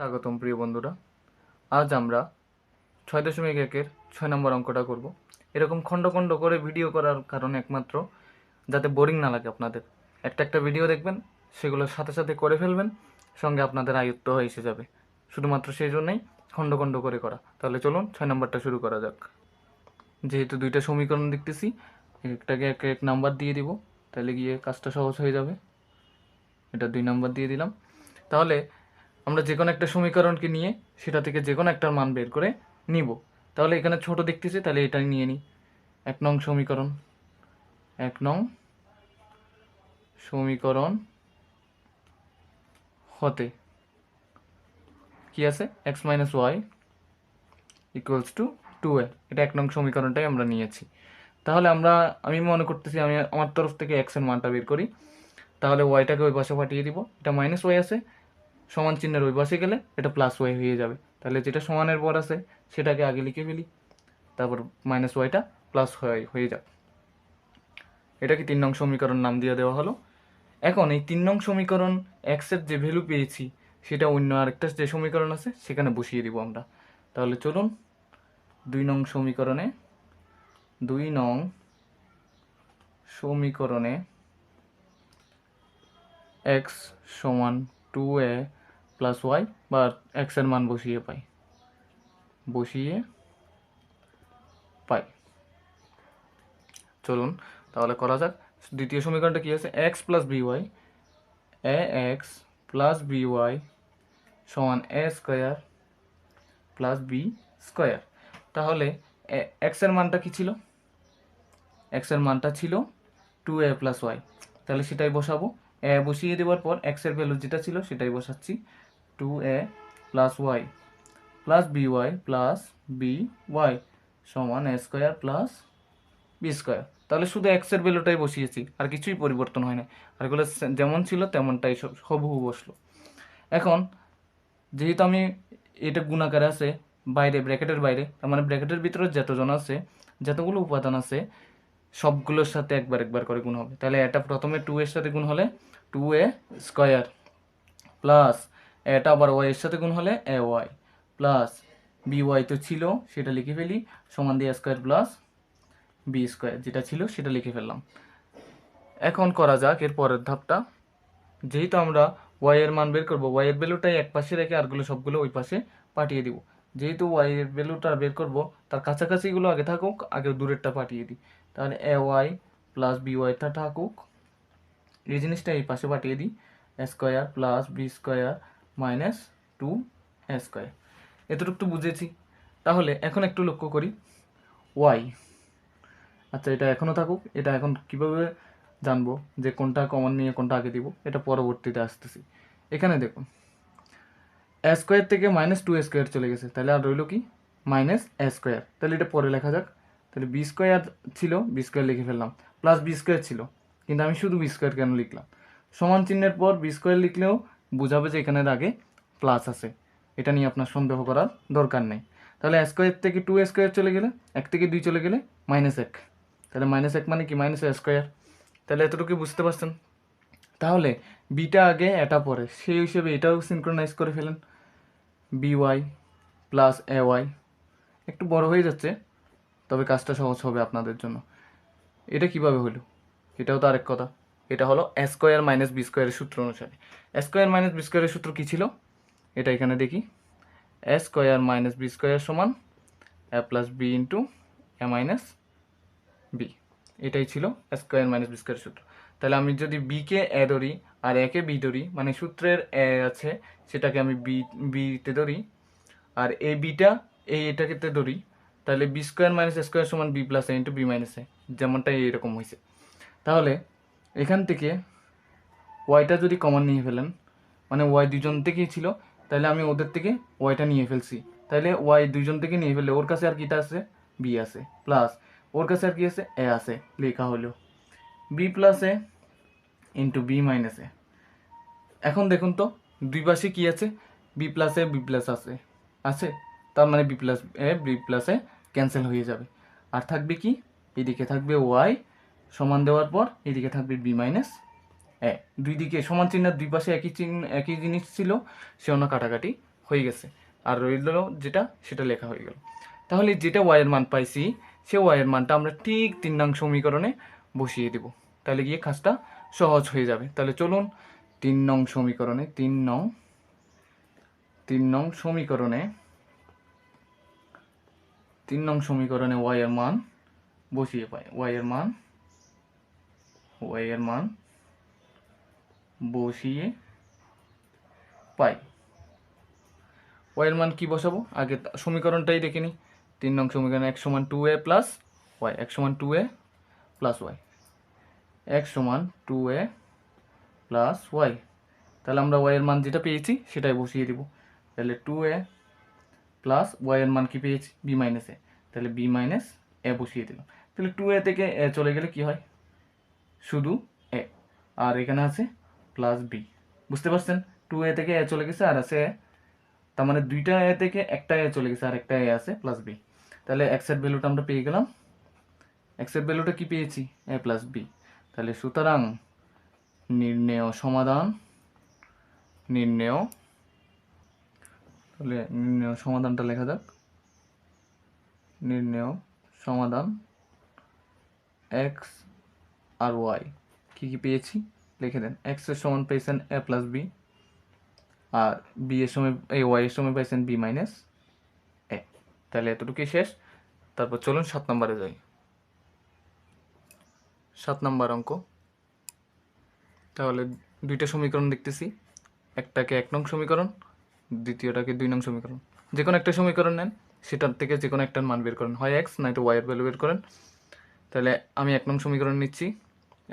স্বাগতম প্রিয় বন্ধুরা। আজ আমরা ছয় দশমিক একের ছয় নম্বর অঙ্কটা করব। এরকম খণ্ড খণ্ড করে ভিডিও করার কারণে একমাত্র, যাতে বোরিং না লাগে আপনাদের। একটা একটা ভিডিও দেখবেন সেগুলোর সাথে সাথে করে ফেলবেন, সঙ্গে আপনাদের আয়ত্ত হয়ে এসে যাবে। শুধুমাত্র সেই জন্যই খণ্ড খণ্ড করে করা। তাহলে চলুন ছয় নম্বরটা শুরু করা যাক। যেহেতু দুইটা সমীকরণ দেখতেছি, একটাকে এক এক নাম্বার দিয়ে দিব। তাহলে গিয়ে কাজটা সহজ হয়ে যাবে। এটা দুই নাম্বার দিয়ে দিলাম। তাহলে আমরা যে কোনো একটা সমীকরণকে নিয়ে সেটা থেকে যে কোনো একটার মান বের করে নিব। তাহলে এখানে ছোট দেখতেছি, তাহলে এটাই নিয়ে নিই এক নং সমীকরণ। এক নং সমীকরণ হতে কি আছে? X minus y equals to two a এটা এক নং সমীকরণটাই আমরা নিয়েছি। তাহলে আমরা, আমি মনে করতেছি, আমি আমার তরফ থেকে এক্সের মানটা বের করি। তাহলে ওয়াইটাকে ওই পাশে পাঠিয়ে দিব। এটা মাইনাস ওয়াই আছে। সমান চিহ্নের ওই পাশে গেলে এটা প্লাস ওয়াই হয়ে যাবে। তাহলে যেটা সমানের পর আছে, সেটাকে আগে লিখে ফেলি। তারপর মাইনাস ওয়াইটা প্লাস হয়ে হয়ে যাক। এটাকে তিন নং সমীকরণ নাম দিয়ে দেওয়া হলো। এখন এই তিন নং সমীকরণ এক্সের যে ভ্যালু পেয়েছি, সেটা অন্য আরেকটা যে সমীকরণ আছে, সেখানে বসিয়ে দিব আমরা। তাহলে চলুন, দুই নং সমীকরণে, দুই নং সমীকরণে এক্স সমান টু এ প্লাস ওয়াই বা এক্সের মান বসিয়ে পাই। বসিয়ে পাই। চলুন, তাহলে করা যাক। দ্বিতীয় সমীকরণটা কি আছে? X plus b y a x plus b y সমান a square plus b square তাহলে এক্সের মানটা কি ছিল? এক্সের মানটা ছিল টু এ প্লাস ওয়াই তাহলে সেটাই বসাবো। এ বসিয়ে দেওয়ার পর এক্সের ভ্যালু যেটা ছিল সেটাই বসাচ্ছি। Two a plus y plus b y plus b y সমান a square plus b square তাহলে শুধু এক্সের ভ্যালুটাই বসিয়েছি, আর কিছুই পরিবর্তন হয় না আর এগুলো যেমন ছিল তেমনটাই সব হুবহু বসল। এখন যেহেতু আমি এটা গুণাকারে আছে, বাইরে ব্র্যাকেটের বাইরে, তার মানে ব্র্যাকেটের ভিতরে যতজন আছে, যতগুলো উপাদান আছে, সবগুলোর সাথে একবার একবার করে গুণ হবে। তাহলে এটা প্রথমে টু এর সাথে গুণ হলে টু এ স্কোয়ার প্লাস এটা আবার ওয়াই এর সাথে গুণ হলে, a y plus b y তো ছিল, সেটা লিখে ফেলি, সমান দিয়ে স্কোয়ার প্লাস বি স্কোয়ার যেটা ছিল সেটা লিখে ফেললাম। এখন করা যাক এর পরের ধাপটা। যেহেতু আমরা ওয়াই এর মান বের করব ওয়াই এর ভ্যালুটাই এক পাশে রেখে আরগুলো সবগুলো ওই পাশে পাঠিয়ে দিব। যেহেতু ওয়াই এর ভ্যালুটা বের করব, তার কাছাকাছিগুলো আগে থাকুক আগে দূরেরটা পাঠিয়ে দিই। তাহলে এ ওয়াই প্লাস বি ওয়াইটা থাকুক। এই জিনিসটা এই পাশে পাঠিয়ে দিই square plus b square minus two square. এতটুকু বুঝেছি। তাহলে এখন একটু লক্ষ্য করি। ওয়াই। আচ্ছা এটা এখনও থাকুক। এটা এখন কীভাবে জানব যে কোনটা কমন নিয়ে কোনটা আগে দিব? এটা পরবর্তীতে আসতেছি। এখানে দেখুন। স্কোয়ার থেকে মাইনাস টু স্কোয়ার চলে গেছে। তাহলে আর রইল কি? Minus square. তাহলে এটা পরে লেখা যাক। তাহলে বি স্কোয়ার ছিল, বি স্কোয়ার লিখে ফেললাম। প্লাস বি স্কোয়ার ছিল। কিন্তু আমি শুধু বি স্কোয়ার কেন লিখলাম? সমান চিহ্নের পর বি স্কোয়ার লিখলেও বোঝাবে যে এখানের আগে প্লাস আছে। এটা নিয়ে আপনার সন্দেহ করার দরকার নেই। তাহলে স্কোয়ার থেকে টু স্কোয়ার চলে গেলে, এক থেকে দুই চলে গেলে মাইনাস এক। তাহলে মাইনাস এক মানে কি? মাইনাস স্কোয়ার তাহলে এতটুকু বুঝতে পারছেন? তাহলে বিটা আগে এটা পরে। সেই হিসেবে এটাও সিনক্রোনাইজ করে ফেলেন। B y plus a y একটু বড় হয়ে যাচ্ছে, তবে কাজটা সহজ হবে আপনাদের জন্য। এটা কীভাবে হলো? এটাও তো আরেক কথা। এটা হলো এ স্কোয়ার মাইনাস বি স্কোয়ারের সূত্র অনুসারে। এ স্কোয়ার মাইনাস বি স্কোয়ারের সূত্র কী ছিল? এটা এখানে দেখি। A square minus b square সমান a plus b into a minus b. এটাই ছিল স্কোয়ার মাইনাস বি স্কোয়ার সূত্র। তাহলে আমি যদি বিকে এ ধরি আর একে বি ধরি মানে সূত্রের এ আছে, সেটাকে আমি বি বিতে ধরি, আর এ বিটা এই এটাকে ধরি, তাহলে বি স্কোয়ার মাইনাস স্কোয়ার সমান b plus a into b minus a. যেমনটা এইরকম হয়েছে তাহলে এখান থেকে ওয়াইটা যদি কমন নিয়ে ফেলেন মানে ওয়াই দুজন থেকেই ছিল, তাহলে আমি ওদের থেকে ওয়াইটা নিয়ে ফেলছি। তাহলে ওয়াই দুইজন থেকে নিয়ে ফেললে ওর কাছে আর কিটা আছে? বি আছে। প্লাস ওর কাছে আর কি আছে? এ আছে। লেখা হলো। B plus a into b minus a এখন দেখুন তো, দুই পাশে কী আছে? B plus a b plus আছে। আছে? তার মানে b plus a b plus a cancel হয়ে যাবে। আর থাকবে কি? এদিকে থাকবে ওয়াই সমান দেওয়ার পর এদিকে থাকবে বি মাইনাস এ দুই দিকে সমান চিহ্নের দুই পাশে একই চিহ্ন, একই জিনিস ছিল সে অন্য কাটাকাটি হয়ে গেছে। আর রইল যেটা, সেটা লেখা হয়ে গেল। তাহলে যেটা ওয়াইয়ের মান পাইছি, সে ওয়াইয়ের মানটা আমরা ঠিক তিন নং সমীকরণে বসিয়ে দেব। তাহলে গিয়ে কাজটা সহজ হয়ে যাবে। তাহলে চলুন তিন নং সমীকরণে, তিন নং তিন নং সমীকরণে, তিন নং সমীকরণে ওয়াই এর মান বসিয়ে পাই। ওয়াইয়ের মান ওয়াই এর মান বসিয়ে পাই। ওয়াই এর মান কি বসাবো? আগে সমীকরণটাই দেখে নিই। তিন নং সমীকরণ এক সমান টু এ প্লাস ওয়াই এক সমান টু এ প্লাস ওয়াই এক সমান টু এ প্লাস ওয়াই তাহলে আমরা ওয়াই এর মান যেটা পেয়েছি, সেটাই বসিয়ে দিব। তাহলে টু এ প্লাস ওয়াই এর মান কি পেয়েছি? বি মাইনাস এ তাহলে বি মাইনাস এ বসিয়ে দিলাম। তাহলে টু এ থেকে এ চলে গেলে কি হয়? শুধু এ। আর এখানে আছে প্লাস বি বুঝতে পারছেন? টু এ থেকে এ চলে গেছে, আর আছে তার মানে দুইটা এ থেকে একটা এ চলে গেছে, আর একটা এ আছে প্লাস বি তাহলে এক্সের ভ্যালুটা আমরা পেয়ে গেলাম। এক্সের ভ্যালুটা কি পেয়েছি? এ প্লাস বি তাহলে সুতরাং নির্ণেয় সমাধান, নির্ণেয়, তাহলে নির্ণেয় সমাধানটা লেখা যাক। নির্ণেয় সমাধান এক্স আর ওয়াই কি কি পেয়েছি? লিখে দেন। এক্সের সমান পেয়েছেন এ প্লাস বি আর বি এর সময় এই ওয়াই এর সময় পাইছেন বি মাইনাস এ তাহলে এতটুকুই শেষ। তারপর চলুন সাত নম্বরে যাই। সাত নম্বর অঙ্ক। তাহলে দুইটা সমীকরণ দেখতেছি। একটাকে এক নং সমীকরণ, দ্বিতীয়টাকে দুই নং সমীকরণ। যে কোনো একটা সমীকরণ নেন, সেটার থেকে যে কোনো একটার মান বের করেন। হয় এক্স নয়তো ওয়াই এর ভ্যালু বের করেন। তাহলে আমি এক নং সমীকরণ নিচ্ছি।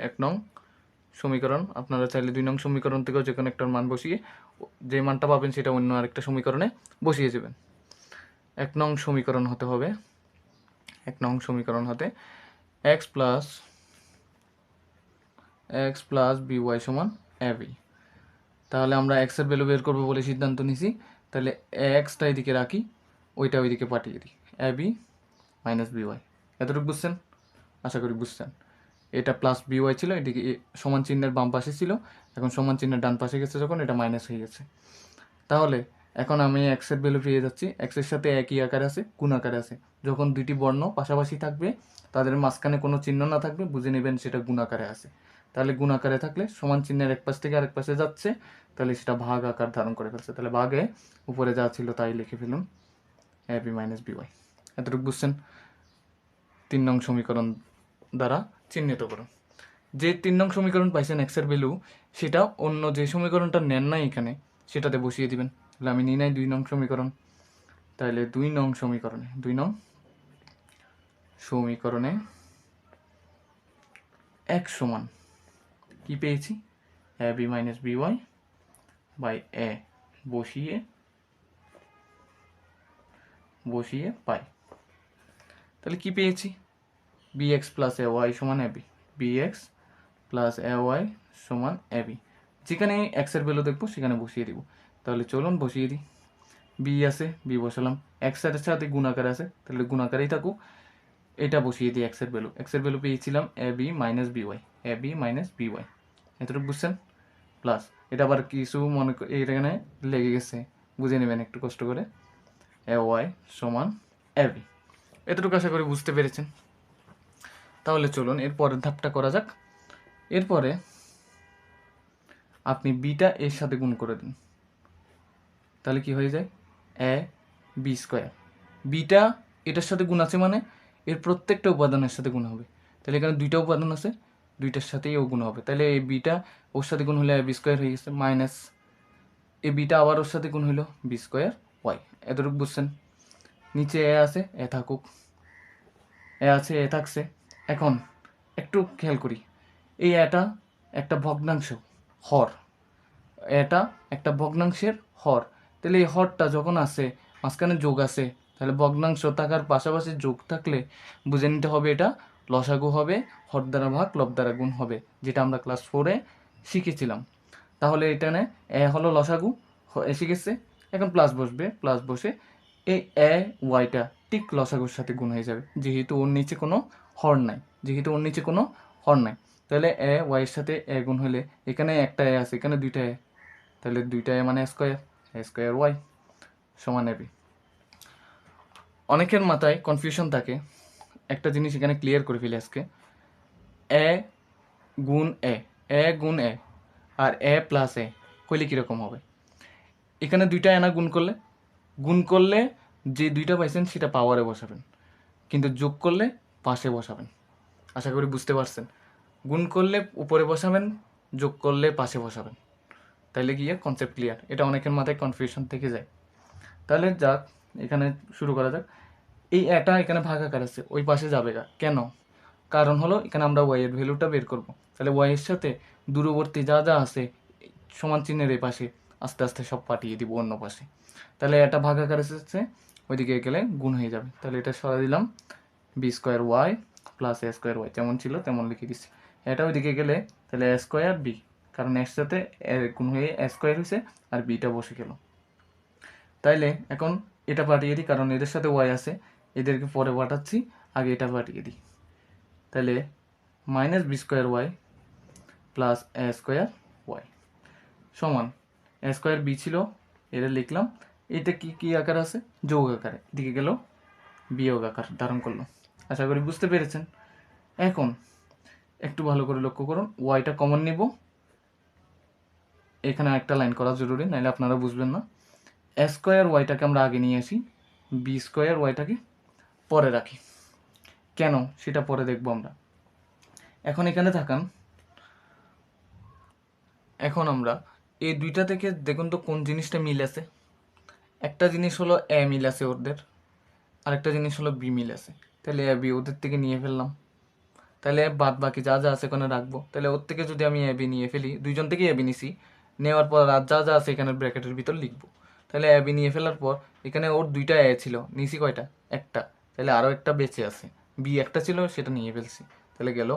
এক নং সমীকরণ। আপনারা চাইলে দুই নং সমীকরণ থেকেও যে কোনো একটার মান বসিয়ে যে মানটা পাবেন সেটা অন্য আরেকটা সমীকরণে বসিয়ে যাবেন এক নং সমীকরণ হতে হবে। এক নং সমীকরণ হতে x plus x plus b y সমান বি তাহলে আমরা এক্সের ভ্যালু বের করব বলে সিদ্ধান্ত নিছি। তাহলে এক্সটা এদিকে রাখি, ওইটা ওইদিকে পাঠিয়ে দিই। A b minus b y এতটুকু বুঝছেন? আশা করি বুঝছেন। এটা প্লাস বিওয়াই ছিল, এদিকে এ সমান চিহ্নের বাম পাশে ছিল, এখন সমান চিহ্নের ডান পাশে গেছে যখন, এটা মাইনাস হয়ে গেছে। তাহলে, এখন আমি এক্সের ভ্যালু পেয়ে যাচ্ছি এক্সের সাথে একই আকারে আছে গুণ আকারে আছে? যখন দুইটি বর্ণ পাশাপাশি থাকবে, তাদের মাঝখানে কোনো চিহ্ন না থাকবে, বুঝে নেবেন সেটা গুণ আকারে আছে। তাহলে গুণ আকারে থাকলে সমান চিহ্নের এক পাশ থেকে আরেক পাশে যাচ্ছে, তাহলে সেটা ভাগ আকার ধারণ করে ফেলছে। তাহলে ভাগে উপরে যা ছিল তাই লিখে ফেলুন এ বি মাইনাস বিওয়াই এতটুকু বুঝছেন? তিন নং সমীকরণ দ্বারা চিহ্নিত করুন যে তিন নং সমীকরণ পাইছেন এক্সের ভ্যালু সেটা অন্য যে সমীকরণটা নেন নাই এখানে, সেটাতে বসিয়ে দিবেন। তাহলে আমি নিই নাই দুই নং সমীকরণ। তাহলে দুই নং সমীকরণে, দুই নং সমীকরণে এক সমান কি পেয়েছি? A b minus b y by a বসিয়ে বসিয়ে পাই। তাহলে কি পেয়েছি? B x plus a y সমান a b x plus a y সমান এ বি যেখানে এক্সের ভ্যালু দেখব, সেখানে বসিয়ে দিব। তাহলে চলুন বসিয়ে দিই। বি আছে বি বসালাম। এক্সের সাথে গুণাকার আছে, তাহলে গুণাকারেই থাকুক। এটা বসিয়ে দিই এক্সের ভ্যালু এক্সের ভ্যালু পেয়েছিলাম a b minus b y a b minus b y এতটুকু বুঝছেন? প্লাস এটা আবার কিছু মনে এখানে লেগে গেছে। বুঝে নেবেন একটু কষ্ট করে। এ ওয়াই সমান এ বি এতটুকু আশা করি বুঝতে পেরেছেন। তাহলে চলুন এর পরের ধাপটা করা যাক। এরপরে আপনি বিটা এর সাথে গুণ করে দিন। তাহলে কি হয়ে যায়? এ বি স্কোয়ার বিটা এটার সাথে গুণ আছে মানে এর প্রত্যেকটা উপাদানের সাথে গুণ হবে। তাহলে এখানে দুইটা উপাদান আছে, দুইটার সাথেই ও গুণ হবে। তাহলে এই বিটা ওর সাথে গুণ হলে বি স্কোয়ার হয়ে গেছে মাইনাস এ বিটা আবার ওর সাথে গুণ হলো বি স্কোয়ার ওয়াই এতটুকু বুঝছেন? নিচে এ আছে এ থাকুক। এ আছে এ থাকছে। এখন একটু খেয়াল করি। এই এটা একটা ভগ্নাংশ, হর। এটা একটা ভগ্নাংশের হর। তাহলে এই হরটা যখন আছে মাঝখানে যোগ আছে, তাহলে ভগ্নাংশ থাকার পাশাপাশি যোগ থাকলে বুঝে নিতে হবে এটা লসাগু হবে, হর দ্বারা ভাগ, লব দ্বারা গুণ হবে, যেটা আমরা ক্লাস ফোরে শিখেছিলাম। তাহলে এখানে এ হলো লসাগু এসে গেছে এখন প্লাস বসবে প্লাস বসে এই এ, ওয়াইটা ঠিক লসাগুর সাথে গুণ হয়ে যাবে। যেহেতু ওর নিচে কোনো হর নাই। যেহেতু ওর নিচে কোনো হর নাই। তাহলে এ ওয়াইয়ের সাথে এ গুণ হলে এখানে একটা এ আছে, এখানে দুইটা এ। তাহলে দুইটা এ মানে স্কোয়ার স্কোয়ার ওয়াই সমান এ বি। অনেকের মাথায় কনফিউশন থাকে। একটা জিনিস এখানে ক্লিয়ার করে ফেলি আজকে। এ গুণ এ এ গুণ এ আর এ প্লাস এ, কইলে কীরকম হবে? এখানে দুইটা এনা গুণ করলে? গুণ করলে যে দুইটা পাইছেন সেটা পাওয়ারে বসাবেন। কিন্তু যোগ করলে পাশে বসাবেন। আশা করি বুঝতে পারছেন। গুণ করলে উপরে বসাবেন, যোগ করলে পাশে বসাবেন। তাইলে গিয়ে কনসেপ্ট ক্লিয়ার এটা অনেকের মাথায় কনফিউশন থেকে যায়। তাহলে যাক, এখানে শুরু করা যাক। এই এটা এখানে ভাগ আকার আছে, ওই পাশে যাবে কেন? কারণ হলো, এখানে আমরা ওয়াইয়ের ভ্যালুটা বের করব। তাহলে ওয়াইয়ের সাথে দূরবর্তী যা যা আছে, সমান চিহ্নের এই পাশে আস্তে আস্তে সব পাঠিয়ে দিব অন্য পাশে। তাহলে এটা ভাগ আকার এসেছে, ওইদিকে গেলে গুণ হয়ে যাবে। তাহলে এটা সরা দিলাম। B square y plus a square y যেমন ছিল তেমন লিখে দিচ্ছি এটা ওইদিকে গেলে তাহলে এ স্কোয়ার বি কারণ এর সাথে গুণ হয়ে এ স্কোয়ার হয়েছে আর বিটা বসে গেল। তাইলে এখন এটা পাঠিয়ে দিই, কারণ এদের সাথে ওয়াই আছে, এদেরকে পরে পাঠাচ্ছি, আগে এটা পাঠিয়ে দিই। তাহলে minus b square y plus a square y সমান এ স্কোয়ার বি ছিল, এটা লিখলাম। এটা কি কি আকার আছে? যোগ আকারে। দিকে গেল বিয়োগ আকার ধারণ করল। আশা করি বুঝতে পেরেছেন। এখন একটু ভালো করে লক্ষ্য করুন ওয়াইটা কমন নিব। এখানে একটা লাইন করা জরুরি নাহলে আপনারা বুঝবেন না। স্কোয়ার ওয়াইটাকে আমরা আগে নিয়ে আসি বি স্কোয়ার ওয়াইটাকে পরে রাখি। কেন? সেটা পরে দেখব আমরা। এখন এখানে থাকান। এখন আমরা এই দুইটা থেকে দেখুন তো কোন জিনিসটা মিল আছে। একটা জিনিস হলো এ মিল আছে ওদের, আরেকটা জিনিস হলো বি মিল আছে। তাহলে এ বি, ওদের থেকে নিয়ে ফেললাম। তাহলে বাদ বাকি যা যা আছে ওখানে রাখব। তাহলে ওর থেকে যদি আমি এবি নিয়ে ফেলি, দুইজন থেকেই এবি নিছি। নেওয়ার পর আর যা যা আছে এখানে ব্র্যাকেটের ভিতর লিখব। তাহলে এবি নিয়ে ফেলার পর এখানে ওর দুইটা এ ছিল, নিছি কয়টা? একটা। তাহলে আরও একটা বেঁচে আছে। বি একটা ছিল, সেটা নিয়ে ফেলছি। তাহলে গেল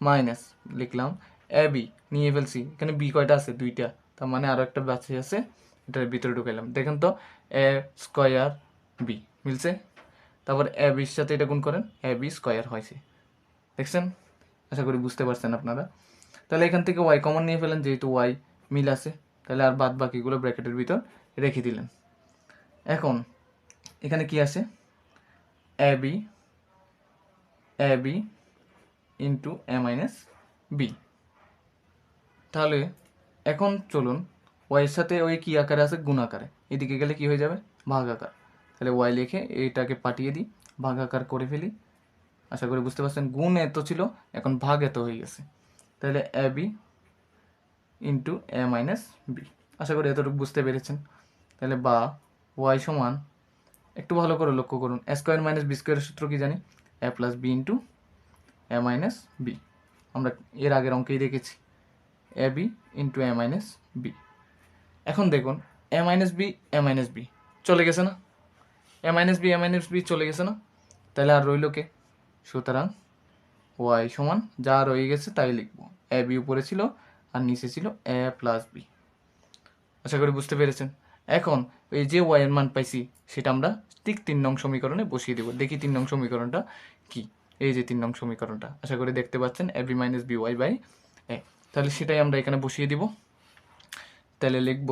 মাইনাস, লিখলাম এ বি নিয়ে ফেলছি। এখানে বি কয়টা আছে? দুইটা। তার মানে আরও একটা বাঁচে আছে। এটার ভিতরে ঢুকাইলাম। দেখেন তো, এ স্কোয়ার বি, মিলছে? তারপর এ বির সাথে এটা গুণ করেন এ বি স্কোয়ার হয়েছে। দেখছেন? আশা করি বুঝতে পারছেন আপনারা। তাহলে এখান থেকে ওয়াই কমন নিয়ে ফেলেন, যেহেতু ওয়াই মিল আছে, তাহলে আর বাদ বাকিগুলো ব্র্যাকেটের ভিতর রেখে দিলেন। এখন, এখানে কি আছে? A b a b into a minus b তাহলে এখন চলুন ওয়াইয়ের সাথে ওই কি আকারে আছে? গুণ আকারে। এদিকে গেলে কি হয়ে যাবে? ভাগ আকার। তাহলে ওয়াই লিখে এইটাকে পাঠিয়ে দিই ভাগ আকার করে ফেলি। আশা করি বুঝতে পারছেন, গুণ এত ছিল, এখন ভাগ এত হয়ে গেছে। তাহলে a b into a minus b আশা করি এতটুকু বুঝতে পেরেছেন। তাহলে বা ওয়াই সমান, একটু ভালো করে লক্ষ্য করুন এ স্কোয়ার মাইনাস বি স্কোয়ারের সূত্র কি জানি? A plus b into a minus b আমরা এর আগের অঙ্কেই দেখেছি। A b into a minus b এখন দেখুন a minus b a minus b চলে গেছে না? A minus b a minus b চলে গেছে না? তাহলে আর রইল কে? সুতরাং ওয়াই সমান যা রয়ে গেছে তাই লিখব। এ বি উপরে ছিল আর নিচে ছিল এ প্লাস বি আশা করি বুঝতে পেরেছেন? এখন এই যে ওয়াই এর মান পাইছি, সেটা আমরা ঠিক তিন নং সমীকরণে বসিয়ে দেবো। দেখি তিন নং সমীকরণটা কি? এই যে তিন নং সমীকরণটা। আশা করি দেখতে পাচ্ছেন a b minus b y by a তাহলে সেটাই আমরা এখানে বসিয়ে দিব। তাহলে লিখব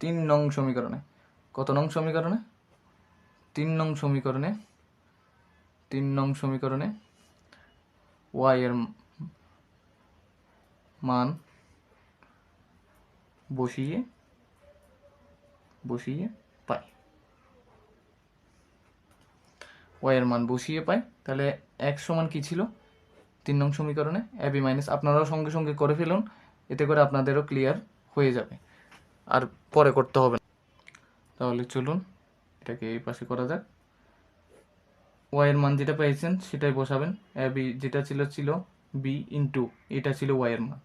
তিন নং সমীকরণে। কত নং সমীকরণে? তিন নং সমীকরণে, তিন নং সমীকরণে ওয়াই এর মান বসিয়ে বসিয়ে পাই। ওয়াই এর মান বসিয়ে পাই। তাহলে এক সমান কি ছিল? তিন নং সমীকরণে এ বি মাইনাস আপনারাও সঙ্গে সঙ্গে করে ফেলুন, এতে করে আপনাদেরও ক্লিয়ার হয়ে যাবে। আর পরে করতে হবে। তাহলে চলুন এটাকে এই পাশে করা যাক। ওয়াই এর মান যেটা পেয়েছেন, সেটাই বসাবেন। বি যেটা ছিল ছিল বি ইন্টু এটা ছিল ওয়াই এর মান।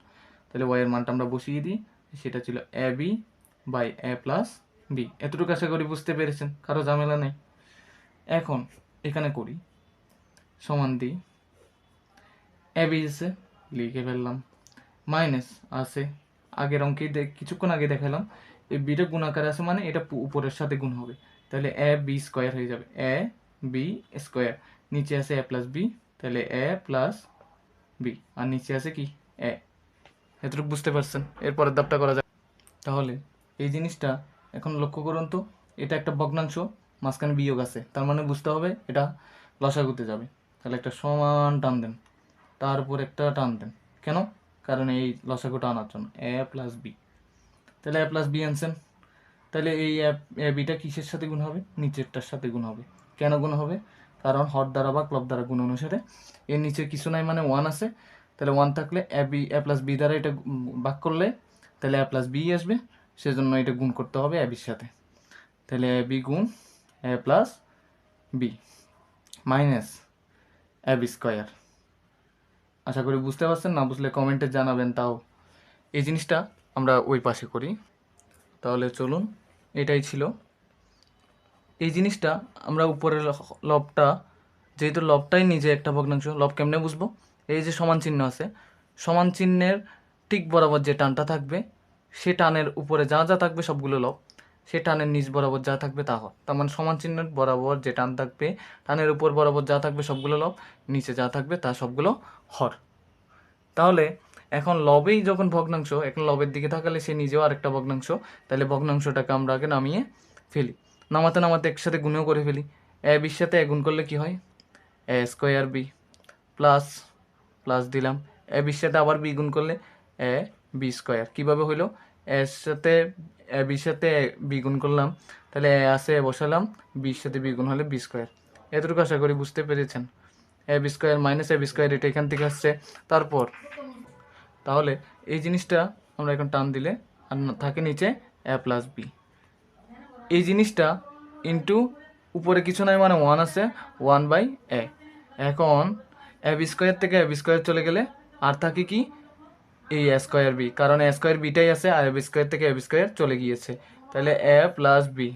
তাহলে ওয়াই এর মানটা আমরা বসিয়ে দিই। সেটা ছিল a b by a plus b এতটুকু আশা করি বুঝতে পেরেছেন, কারও ঝামেলা নেই। এখন এখানে করি। সমান দিই এ বি এসে লিখে ফেললাম। মাইনাস আছে। আগের অঙ্কে কিছুক্ষণ আগে দেখালাম। এই বিটা গুণ আকারে আছে মানে এটা উপরের সাথে গুণ হবে। তাহলে এ বি স্কোয়ার হয়ে যাবে। এ বি স্কোয়ার নিচে আছে এ প্লাস বি তাহলে এ প্লাস বি আর নিচে আছে কি? এ এতটুকু বুঝতে পারছেন? এরপরের দাবটা করা যায় তাহলে এই জিনিসটা এখন লক্ষ্য করুন তো, এটা একটা ভগ্নাংশ, মাঝখানে বিয়োগ আছে। তার মানে বুঝতে হবে এটা লসাগুতে যাবে। তাহলে একটা সমান টান দেন। তার উপর একটা টান দেন। কেন? কারণ এই লসাগুটা আনার জন্য। এ প্লাস বি তাহলে এ প্লাস বি আনছেন। তাহলে এই এ বিটা কিসের সাথে গুণ হবে? নিচেরটার সাথে গুণ হবে। কেন গুণ হবে? কারণ হট দ্বারা বা ক্লব দ্বারা গুণ অনুসারে এর নিচে কিছু নাই মানে ওয়ান আছে। তাহলে ওয়ান থাকলে a b a plus b দ্বারা এটা ভাগ করলে তাহলে এ প্লাস বি আসবে। সেজন্য এটা গুণ করতে হবে অ্যাবির সাথে। তাহলে এ বি গুণ a plus b minus a b square আশা করি বুঝতে পারছেন, না বুঝলে কমেন্টে জানাবেন তাও। এই জিনিসটা আমরা ওই পাশে করি। তাহলে চলুন এটাই ছিল। এই জিনিসটা আমরা উপরের লবটা, যেহেতু লবটাই নিজে একটা ভগ্নাংশ, লব কেমনে বুঝব? এই যে সমান চিহ্ন আছে, সমান চিহ্নের ঠিক বরাবর যে টানটা থাকবে, সে টানের উপরে যা যা থাকবে সবগুলো লব। সে টানের নিচ বরাবর যা থাকবে তা হর তার মানে সমান চিহ্নের বরাবর যে টান থাকবে, টানের উপর বরাবর যা থাকবে সবগুলো লব, নিচে যা থাকবে তা সবগুলো হর। তাহলে এখন লবেই যখন ভগ্নাংশ, এখন লবের দিকে থাকালে সে নিজেও আরেকটা ভগ্নাংশ, তাহলে ভগ্নাংশটাকে আমরা আগে নামিয়ে ফেলি। নামাতে নামাতে একসাথে গুণও করে ফেলি। এ বির সাথে এ করলে কি হয়? A square b plus plus দিলাম। এ বির সাথে আবার বি গুণ করলে এ বি স্কোয়ার। কীভাবে হইল? এর সাথে বির সাথে বি গুণ করলাম, তাহলে এ এ বসালাম বির সাথে বি গুণ হলে বি স্কোয়ার। এতটুকু আশা করি বুঝতে পেরেছেন। A b square minus a b square, এটা এখান থেকে আসছে। তারপর তাহলে এই জিনিসটা আমরা এখন টান দিলে আর থাকে নিচে এ প্লাস বি এই জিনিসটা ইন্টু উপরে কিছু নাই মানে ওয়ান আছে ওয়ান বাই এ এখন এ স্কোয়ার থেকে এ স্কোয়ার চলে গেলে আর থাকে কি? এই স্কোয়ার বি কারণ স্কোয়ার বিটাই আছে আর এ স্কোয়ার থেকে এ স্কোয়ার চলে গিয়েছে। তাহলে a plus b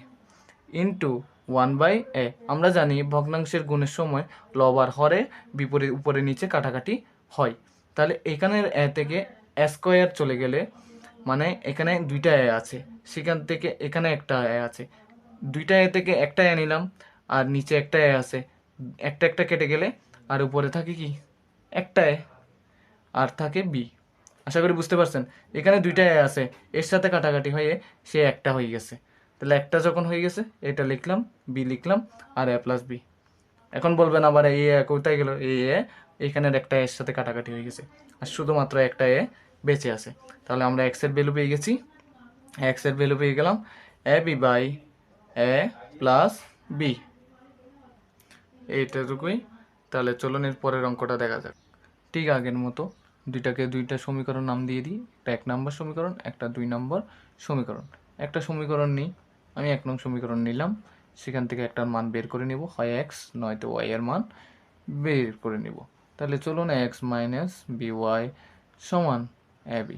into one by a আমরা জানি ভগ্নাংশের গুণের সময় লব আর হরে বিপরীত উপরে নিচে কাটাকাটি হয়। তাহলে এখানের এ থেকে স্কোয়ার চলে গেলে মানে এখানে দুইটা এ আছে। সেখান থেকে এখানে একটা এ আছে। দুইটা এ থেকে একটা এ নিলাম, আর নিচে একটা এ আছে। একটা একটা কেটে গেলে আর উপরে থাকে কি? একটা এ আর থাকে বি আশা করি বুঝতে পারছেন? এখানে দুইটা এ আছে। এর সাথে কাটাকাটি হয়ে সে একটা হয়ে গেছে। তাহলে একটা যখন হয়ে গেছে, এটা লিখলাম বি লিখলাম, আর এ প্লাস বি এখন বলবেন আবার এ কোথায় গেল? এ এখানের একটা এর সাথে কাটাকাটি হয়ে গেছে। আর শুধুমাত্র একটা এ বেঁচে আছে। তাহলে আমরা এক্সের ভ্যালু পেয়ে গেছি। এক্সের ভ্যালু পেয়ে গেলাম a b by a plus b এইটাটুকুই তাহলে চলুন এর পরের অঙ্কটা দেখা যাক। ঠিক আগের মতো দুইটাকে দুইটা সমীকরণ নাম দিয়ে দিই। একটা এক নম্বর সমীকরণ, একটা দুই নম্বর সমীকরণ। একটা সমীকরণ নিই। আমি এক নং সমীকরণ নিলাম। সেখান থেকে একটা মান বের করে নিব। হয় এক্স নয়তো ওয়াই এর মান বের করে নিব। তাহলে চলুন এক্স মাইনাস বি ওয়াই সমান এ বি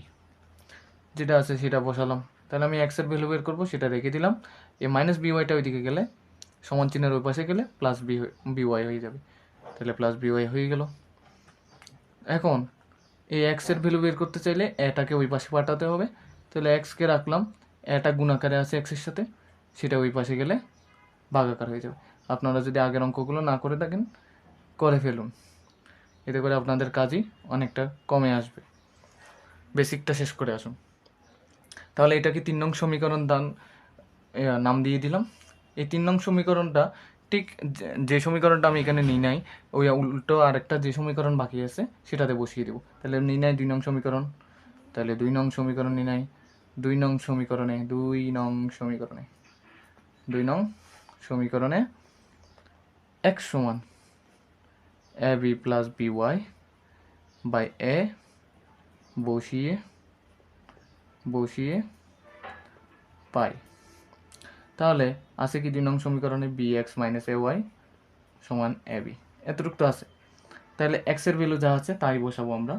যেটা আছে সেটা বসালাম। তাহলে আমি এক্সের ভ্যালু বের করব, সেটা রেখে দিলাম। এই মাইনাস বি ওয়াইটা ওইদিকে গেলে, সমান চিহ্নের ওই পাশে গেলে প্লাস বি বি ওয়াই হয়ে যাবে। তাহলে প্লাস বি ওয়াই হয়ে গেল। এখন, এই এক্সের ভ্যালু বের করতে চাইলে এটাকে ওই পাশে পাঠাতে হবে। তাহলে এক্সকে রাখলাম, এটা গুণাকারে আছে এক্সের সাথে, সেটা ওই পাশে গেলে ভাগাকার হয়ে যাবে। আপনারা যদি আগের অঙ্কগুলো না করে থাকেন, করে ফেলুন। এতে করে আপনাদের কাজই অনেকটা কমে আসবে। বেসিকটা শেষ করে আসুন। তাহলে এটাকে তিন নং সমীকরণ দান নাম দিয়ে দিলাম। এই তিন নং সমীকরণটা ঠিক যে- সমীকরণটা আমি এখানে নিই নাই, ওই উল্টো আরেকটা যে সমীকরণ বাকি আছে, সেটাতে বসিয়ে দেবো। তাহলে নিই নাই দুই নং সমীকরণ। তাহলে দুই নং সমীকরণ নিই নাই। দুই নং সমীকরণে, দুই নং সমীকরণে। দুই নং সমীকরণে এক সমান plus b y by a বসিয়ে বসিয়ে পাই তাহলে আছে কি দুই নং সমীকরণে b x minus a y সমান এ বি এতটুকু তো আছে। তাহলে এক্সের ভ্যালু যা আছে তাই বসাবো আমরা।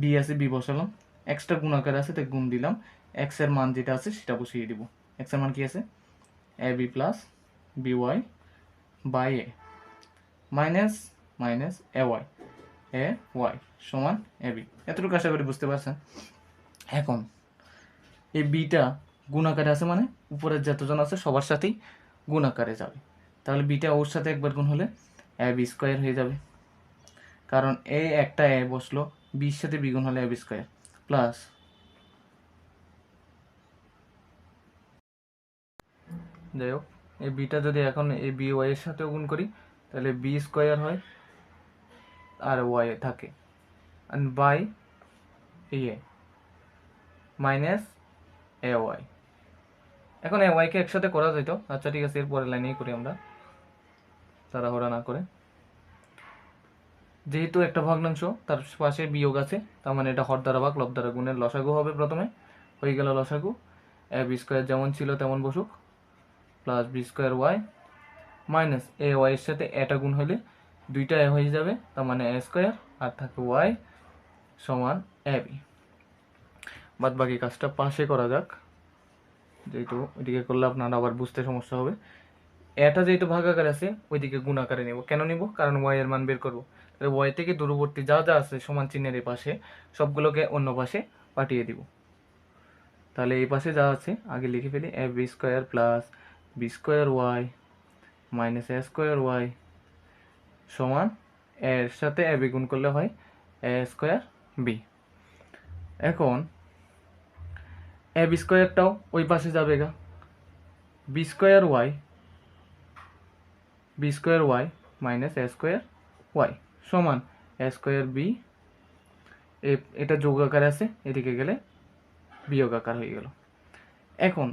বি আছে বি বসালাম। এক্সটা গুণাকার আছে, তাই গুণ দিলাম। এক্সের মান যেটা আছে সেটা বসিয়ে দিব। এক্সের মান কি আছে? A b plus b y by a minus minus a y a y সমান এ বি। এতটুকু আশা করি বুঝতে পারছেন। এখন এই বিটা গুণাকারে আছে মানে উপরের যতজন আছে সবার সাথেই গুণাকারে যাবে। তাহলে বিটা ওর সাথে একবার গুণ হলে এ বি স্কোয়ার হয়ে যাবে। কারণ এ একটা এ বসল বির সাথে বিগুণ হলে এ বি স্কোয়ার। প্লাস যাই হোক, এই বিটা যদি এখন এই বি ওয়াই এর সাথেও গুণ করি, তাহলে বি স্কোয়ার হয় আর ওয়াই থাকে। By a minus a y এখন এ ওয়াইকে একসাথে করা যেত আচ্ছা ঠিক আছে, এর পরের লাইনেই করি আমরা। তাড়াহুড়া না করে। যেহেতু একটা ভগ্নাংশ, তার পাশে বিয়োগ আছে, তার মানে এটা হর দ্বারা ভাগ, লব দ্বারা গুণের লসাগু হবে প্রথমে। হয়ে গেল লসাগু। এ বি স্কোয়ার যেমন ছিল তেমন বসুক। Plus b square y minus a y এর সাথে এটা গুণ হলে দুইটা এ হয়ে যাবে, তার মানে এ স্কোয়ার আর থাকে ওয়াই সমান এ বি। বাদ বাকি কাজটা পাশে করা যাক। যেহেতু ওইদিকে করলে আপনার আবার বুঝতে সমস্যা হবে। এটা যেহেতু ভাগাকার আছে, ওইদিকে গুণ আকারে নেব। কেন নিব? কারণ ওয়াই এর মান বের করব। তাহলে ওয়াই থেকে দূরবর্তী যা যা আছে সমান চিহ্নের এই পাশে, সবগুলোকে অন্য পাশে পাঠিয়ে দিব। তাহলে এই পাশে যা আছে, আগে লিখে ফেলি, a b square plus b square y minus a square y সমান এর সাথে এ গুণ করলে হয় এ স্কোয়ার বি। এখন এ বি স্কোয়ারটাও ওই পাশে যাবে গা। B square y, b square y minus a square y সমান এ স্কোয়ার বি। এটা যোগ আকারে আছে, এদিকে গেলে বিয়োগ আকার হয়ে গেল। এখন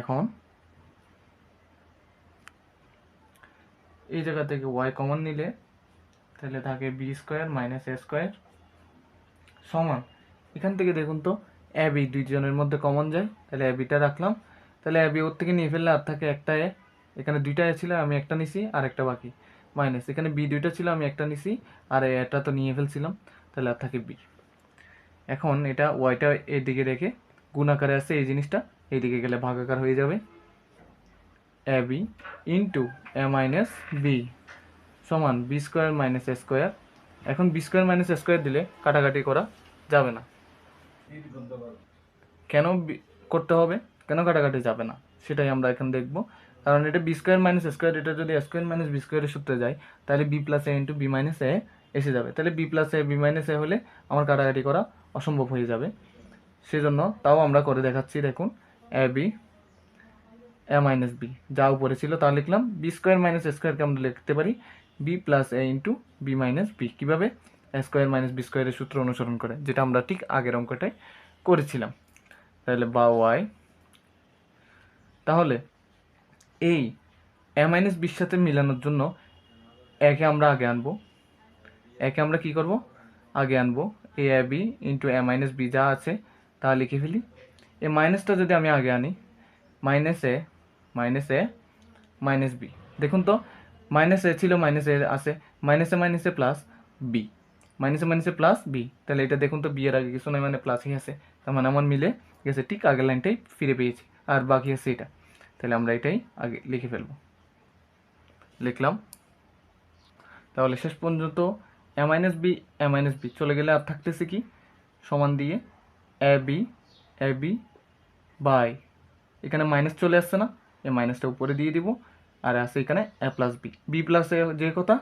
এখন এই জায়গা থেকে ওয়াই কমন নিলে, তাহলে থাকে b square minus a square সমান। এখান থেকে দেখুন তো অ্যাবি দুইজনের মধ্যে কমন যায়, তাহলে অ্যাবিটা রাখলাম। তাহলে অ্যাবি ওর থেকে নিয়ে ফেললে আর থাকে একটা এ এখানে দুইটা এ ছিল, আমি একটা নিছি, আর একটা বাকি। মাইনাস এখানে বি দুইটা ছিল, আমি একটা নিছি, আর এটা তো নিয়ে ফেলছিলাম, তাহলে আর থাকে বি এখন এটা ওয়াইটা এদিকে রেখে, গুণ আকারে এই জিনিসটা, এইদিকে গেলে ভাগাকার হয়ে যাবে। A b into a minus b সমান b square minus a square এখন b square minus a square দিলে কাটাকাটি করা যাবে না। কেন করতে হবে? কেন কাটাকাটি যাবে না? সেটাই আমরা এখন দেখব। কারণ এটা বি স্কোয়ার মাইনাস স্কোয়ার এটা যদি স্কোয়ার মাইনাস বি স্কোয়ারের সূত্রে যায়, তাহলে b plus a into b minus a এসে যাবে। তাহলে b plus a b minus a হলে আমার কাটাকাটি করা অসম্ভব হয়ে যাবে। সেজন্য তাও আমরা করে দেখাচ্ছি, দেখুন a b a minus b যা উপরে ছিল তা লিখলাম। বি স্কোয়ার মাইনাস স্কোয়ারকে আমরা লিখতে পারি। B plus a into b minus b কীভাবে? স্কোয়ার মাইনাস বি স্কোয়ারের সূত্র অনুসরণ করে, যেটা আমরা ঠিক আগের অঙ্কটায় করেছিলাম। তাহলে বা ওয়াই। তাহলে এই এ মাইনাস বির সাথে মিলানোর জন্য একে আমরা আগে আনব। একে আমরা কি করব? আগে আনব। A a b into a minus b যা আছে তা লিখে ফেলি। এ মাইনাসটা যদি আমি আগে আনি minus a minus a minus b দেখুন তো মাইনাস এ ছিল মাইনাস এ আছে মাইনাসে মাইনাসে প্লাস বি মাইনাসে মাইনাসে প্লাস বি তাহলে এটা দেখুন তো বি এর আগে কিছু নয় মানে প্লাসই আছে। তার মানে আমার মিলে গেছে, ঠিক আগের লাইনটাই ফিরে পেয়েছি। আর বাকি আছে এটা। তাহলে আমরা এটাই আগে লিখে ফেলব। লিখলাম। তাহলে শেষ পর্যন্ত a minus b a minus b চলে গেলে আর থাকতেছে কি? সমান দিয়ে a b a b by এখানে মাইনাস চলে আসছে না? এই মাইনাসটা উপরে দিয়ে দিব। আর আছে এখানে A plus B B plus যে কথা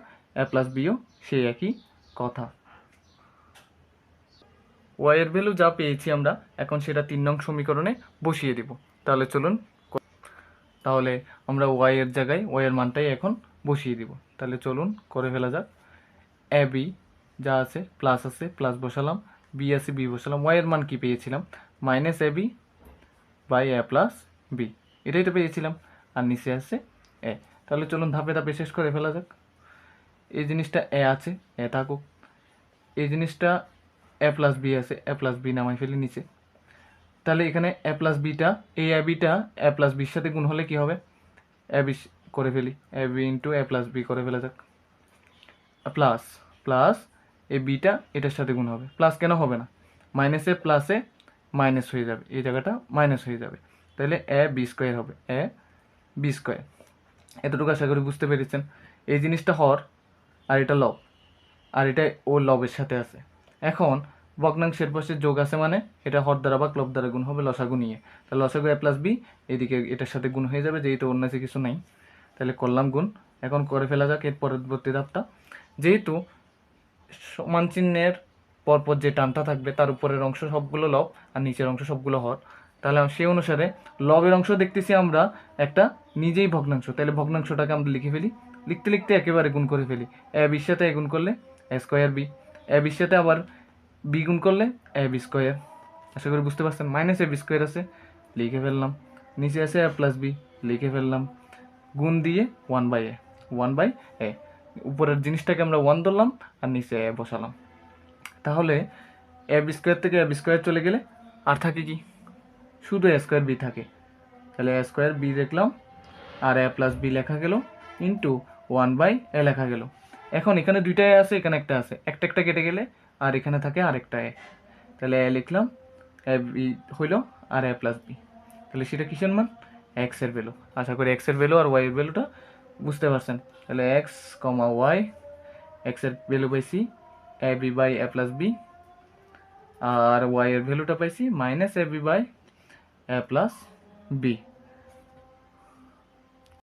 এ প্লাস বিও সেই একই কথা। ওয়াই এর ভ্যালু যা পেয়েছি আমরা, এখন সেটা তিন নং সমীকরণে বসিয়ে দিব। তাহলে চলুন তাহলে আমরা ওয়াই এর জায়গায় ওয়াই এর মানটাই এখন বসিয়ে দিব। তাহলে চলুন করে ফেলা যাক। এ বি যা আছে প্লাস আছে প্লাস বসালাম। বি আছে বি বসালাম। ওয়াই এর মান কি পেয়েছিলাম? Minus A B by A plus B এটাই তো পেয়েছিলাম। আর নিচে আছে এ। তাহলে চলুন ধাপে ধাপে শেষ করে ফেলা যাক। এই জিনিসটা এ আছে, এ থাকুক। এই জিনিসটা এ প্লাস বি আছে, এ প্লাস বি নামাই ফেলি নিচে। তাহলে এখানে এ প্লাস বিটা এই এ বিটা এ প্লাস বির সাথে গুণ হলে কি হবে? এ বি করে ফেলি। A B into A plus B করে ফেলা যাক। প্লাস প্লাস এই বিটা এটার সাথে গুণ হবে। প্লাস কেন হবে না? মাইনাসে প্লাসে মাইনাস হয়ে যাবে। এই জায়গাটা মাইনাস হয়ে যাবে। তাহলে এ বি স্কোয়ার হবে। এ বি স্কোয়ার এতটুকু আশা করি বুঝতে পেরেছেন। এই জিনিসটা হর আর এটা লব। আর এটা ও লবের সাথে আছে। এখন ভগ্নাংশের পাশে যোগ আছে মানে এটা হর দ্বারা বা ক্লব দ্বারা গুণ হবে লসাগু নিয়ে। তাহলে লসাগু এ প্লাস বি এদিকে এটার সাথে গুণ হয়ে যাবে যেহেতু অন্য কিছু নাই। তাহলে করলাম গুণ। এখন করে ফেলা যাক এর পরবর্তী ধাপটা। যেহেতু সমান চিহ্নের পরপর যে টানটা থাকবে, তার উপরের অংশ সবগুলো লব আর নিচের অংশ সবগুলো হর। তাহলে সেই অনুসারে লবের অংশ দেখতেছি আমরা একটা নিজেই ভগ্নাংশ। তাহলে ভগ্নাংশটাকে আমরা লিখে ফেলি। লিখতে লিখতে একেবারে গুণ করে ফেলি। এ বির সাথে এ গুণ করলে এ স্কোয়ার বি। এ বির সাথে আবার বি গুণ করলে এ বি স্কোয়ার। আশা করি বুঝতে পারছেন? মাইনাস এ বি স্কোয়ার আছে, লিখে ফেললাম। নিচে আছে এ প্লাস বি লিখে ফেললাম। গুণ দিয়ে one by A one by A উপরের জিনিসটাকে আমরা ওয়ান ধরলাম আর নিচে এ বসালাম। তাহলে এ বি স্কোয়ার থেকে এ বি স্কোয়ার চলে গেলে আর থাকে কি? শুধু এ স্কোয়ার বি থাকে। তাহলে স্কোয়ার বি দেখলাম, আর এ প্লাস বি লেখা গেল ইন্টু ওয়ান বাই এ লেখা গেল। এখন এখানে দুইটা এ আছে, এখানে একটা আছে। একটা একটা কেটে গেলে, আর এখানে থাকে আরেকটা এ তাহলে এ লিখলাম এ বি হইল, আর এ প্লাস বি তাহলে সেটা কিসের মান? এক্সের ভ্যালু আশা করি এক্সের ভ্যালু আর ওয়াই এর ভ্যালুটা বুঝতে পারছেন। তাহলে এক্স কমা ওয়াই এক্সের ভ্যালু পাইছি A B by A plus B R Y এর ভ্যালুটা পাইছি minus A B by A plus B